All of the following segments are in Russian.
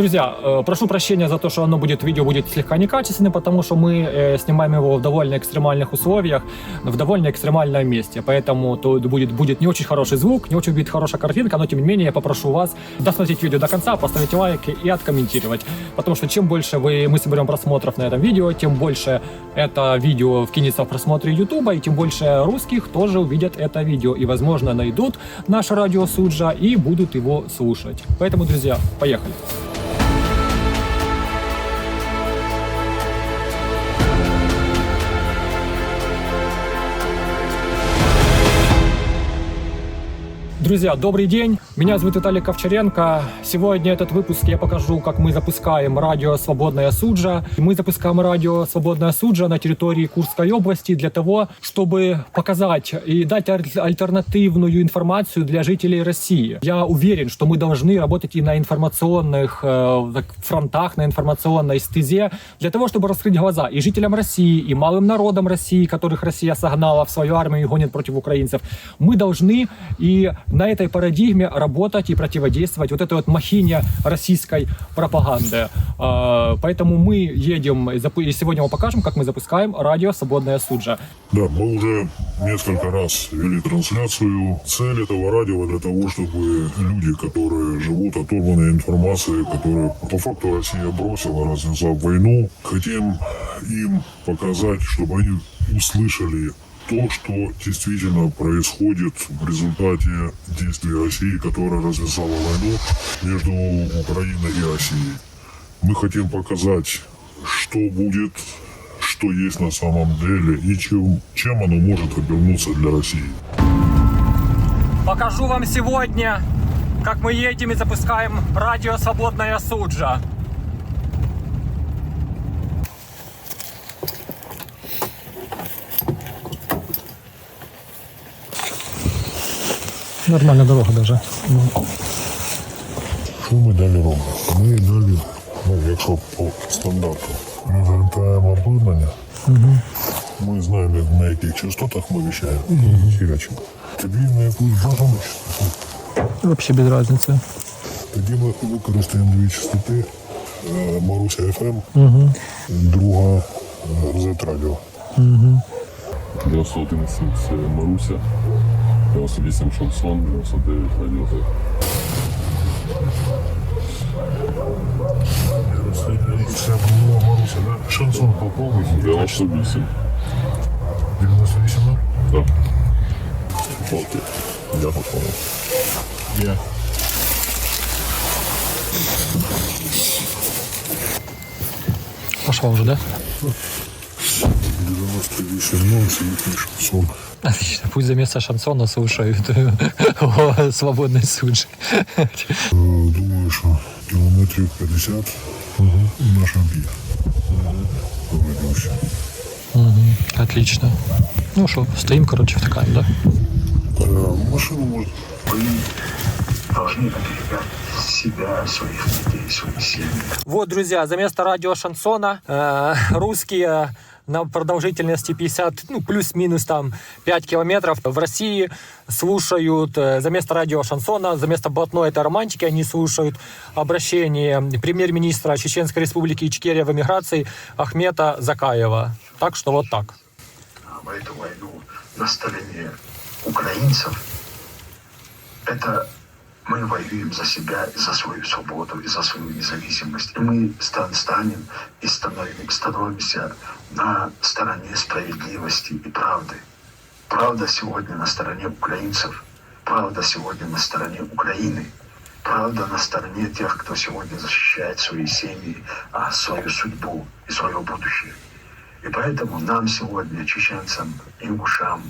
Друзья, э, прошу прощения за то, что оно будет, видео будет слегка некачественным, потому что мы э, снимаем его в довольно экстремальных условиях, в довольно экстремальном месте. Поэтому тут будет, будет не очень хороший звук, не очень будет хорошая картинка, но тем не менее я попрошу вас досмотреть видео до конца, поставить лайк и откомментировать. Потому что чем больше вы, мы соберем просмотров на этом видео, тем больше это видео вкинется в просмотры Ютуба, и тем больше русских тоже увидят это видео. И, возможно, найдут наше радио Суджа и будут его слушать. Поэтому, друзья, поехали. Друзья, добрый день. Меня зовут Виталий Ковчаренко. Сегодня этот выпуск я покажу, как мы запускаем радио «Свободная Суджа». Мы запускаем радио «Свободная Суджа» на территории Курской области для того, чтобы показать и дать аль- альтернативную информацию для жителей России. Я уверен, что мы должны работать и на информационных э, фронтах, на информационной стезе, для того, чтобы раскрыть глаза и жителям России, и малым народам России, которых Россия согнала в свою армию и гонит против украинцев. Мы должны и на этой парадигме работать и противодействовать вот этой вот махине российской пропаганды. А, Поэтому мы едем, и сегодня мы покажем, как мы запускаем радио «Свободная Суджа». Да, мы уже несколько раз вели трансляцию. Цель этого радио для того, чтобы люди, которые живут оторванной информацией, которые по факту Россия бросила, развязав войну, хотим им показать, чтобы они услышали то, что действительно происходит в результате действий России, которая развязала войну между Украиной и Россией. Мы хотим показать, что будет, что есть на самом деле и чем, чем оно может обернуться для России. Покажу вам сегодня, как мы едем и запускаем радио «Свободная Суджа». Нормальная дорога даже. Що ми далі робимо? Ми далі, ну, якщо по стандарту, розгортаємо обладнання. Ми знаємо, на яких частотах ми віщаємо. Хірячимо. Тобі на якусь бажану частоту. Вообще без разницы. Тоді ми використаємо дві частоти. Е, Маруся FM, друга е, Z Radio. 91 це Маруся, 98 шансон, 99 радіотек. Це була Маруся, да? Шансон попав. 98. 98, да? Так. Окей. Я попав. Я. Пошла уже, да? 98, 0, це їхній шансон. Отлично. Пусть за место шансона слушают о свободной Суджи. Е, Думаю, що кілометрів 50 наш об'їзд. Ведущий. Отлично. Ну что, стоим, короче, втыкаем, да? Е, Машину може должны оберегать себя, своих детей, свои семьи. Вот, друзья, за место радио шансона э, русские на продолжительности 50, ну, плюс-минус там 5 километров в России слушают э, за место радио шансона, за место блатной этой романтики они слушают обращение премьер-министра Чеченской республики Ичкерия в эмиграции Ахмета Закаева. Так что вот так. В эту войну на стороне украинцев, это мы воюем за себя, и за свою свободу, и за свою независимость. И мы стан- станем и становим- становимся на стороне справедливости и правды. Правда сегодня на стороне украинцев, правда сегодня на стороне Украины, правда на стороне тех, кто сегодня защищает свои семьи, а свою судьбу и свое будущее. И поэтому нам сегодня, чеченцам, ингушам,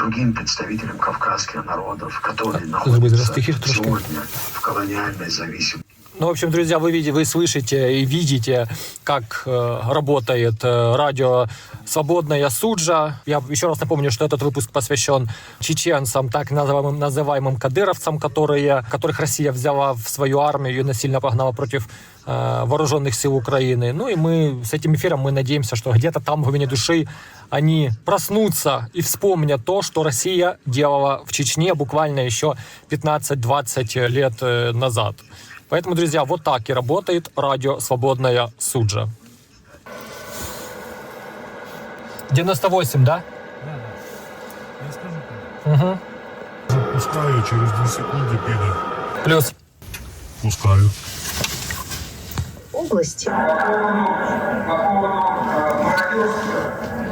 другим представителям кавказских народов, которые находятся растихишь трошки? сегодня в колониальной зависимости, Ну, в общем, друзья, вы видите, вы слышите и видите, как э, работает э, радио «Свободная Суджа». Я еще раз напомню, что этот выпуск посвящен чеченцам, так называемым, называемым кадыровцам, которые, которых Россия взяла в свою армию и насильно погнала против э, вооруженных сил Украины. Ну и мы с этим эфиром мы надеемся, что где-то там в глубине души они проснутся и вспомнят то, что Россия делала в Чечне буквально еще 15-20 лет э, назад. Поэтому, друзья, вот так и работает радио «Свободная Суджа». 98, да? Я скажу. Угу. Пускаю через 2 секунды пеня. Плюс. Пускаю.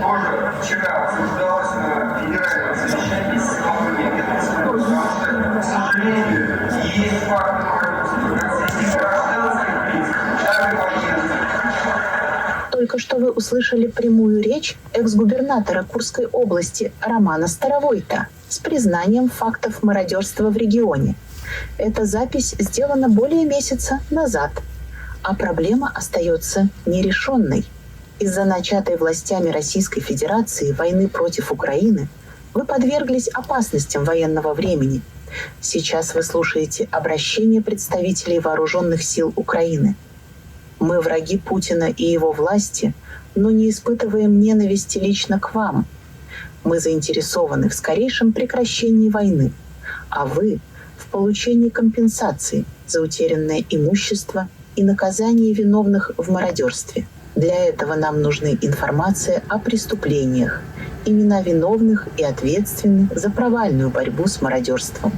тоже вчера обсуждалось на федеральном совещании с потому что, к сожалению, есть факты Только что вы услышали прямую речь экс-губернатора Курской области Романа Старовойта с признанием фактов мародерства в регионе. Эта запись сделана более месяца назад, а проблема остается нерешенной. Из-за начатой властями Российской Федерации войны против Украины вы подверглись опасностям военного времени. Сейчас вы слушаете обращение представителей вооруженных сил Украины – мы враги Путина и его власти, но не испытываем ненависти лично к вам. Мы заинтересованы в скорейшем прекращении войны, а вы в получении компенсации за утерянное имущество и наказании виновных в мародерстве. Для этого нам нужны информация о преступлениях, имена виновных и ответственных за провальную борьбу с мародерством.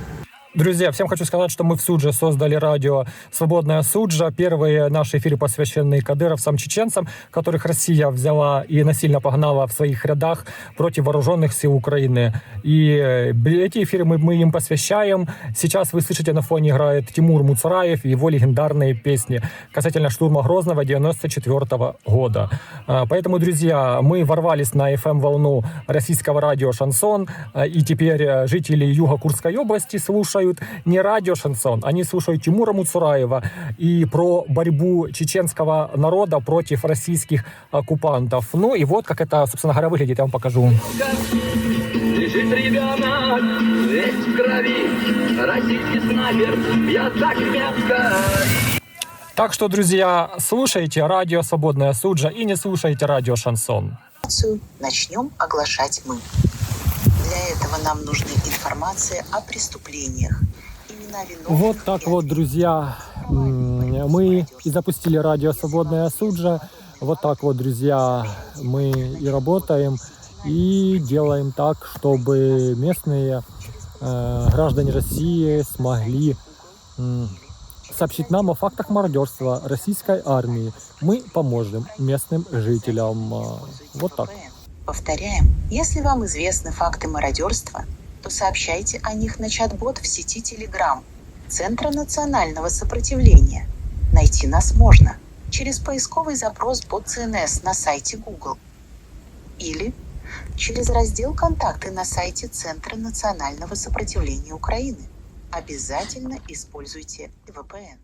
Друзья, всем хочу сказать, что мы в Судже создали радио «Свободная Суджа». Первые наши эфиры посвящены кадыровцам, чеченцам, которых Россия взяла и насильно погнала в своих рядах против вооруженных сил Украины. И э, эти эфиры мы, мы им посвящаем. Сейчас вы слышите, на фоне играет Тимур Муцараев и его легендарные песни касательно штурма Грозного 94 года. А, Поэтому, друзья, мы ворвались на FM-волну российского радио «Шансон», а, и теперь э, жители юга Курской области слушают не радио «Шансон», они слушают Тимура Муцураева и про борьбу чеченского народа против российских оккупантов. Ну и вот как это, собственно говоря, выглядит, я вам покажу. Лежит ребенок, весь в крови, российский снайпер бьет так метко. Так что, друзья, слушайте радио «Свободная Суджа» и не слушайте радио «Шансон». начнем оглашать мы. Для этого нам нужны информация о преступлениях, имена виновных Вот так вот, друзья, мы и запустили радио «Свободная Суджа». Вот так вот, друзья, мы и работаем, и делаем так, чтобы местные э, граждане России смогли м, сообщить нам о фактах мародерства российской армии. Мы поможем местным жителям. э, Вот так. Повторяем, если вам известны факты мародерства, то сообщайте о них на чат-бот в сети Telegram Центра национального сопротивления. Найти нас можно через поисковый запрос бот ЦНС на сайте Google или через раздел «Контакты» на сайте Центра национального сопротивления Украины. Обязательно используйте VPN.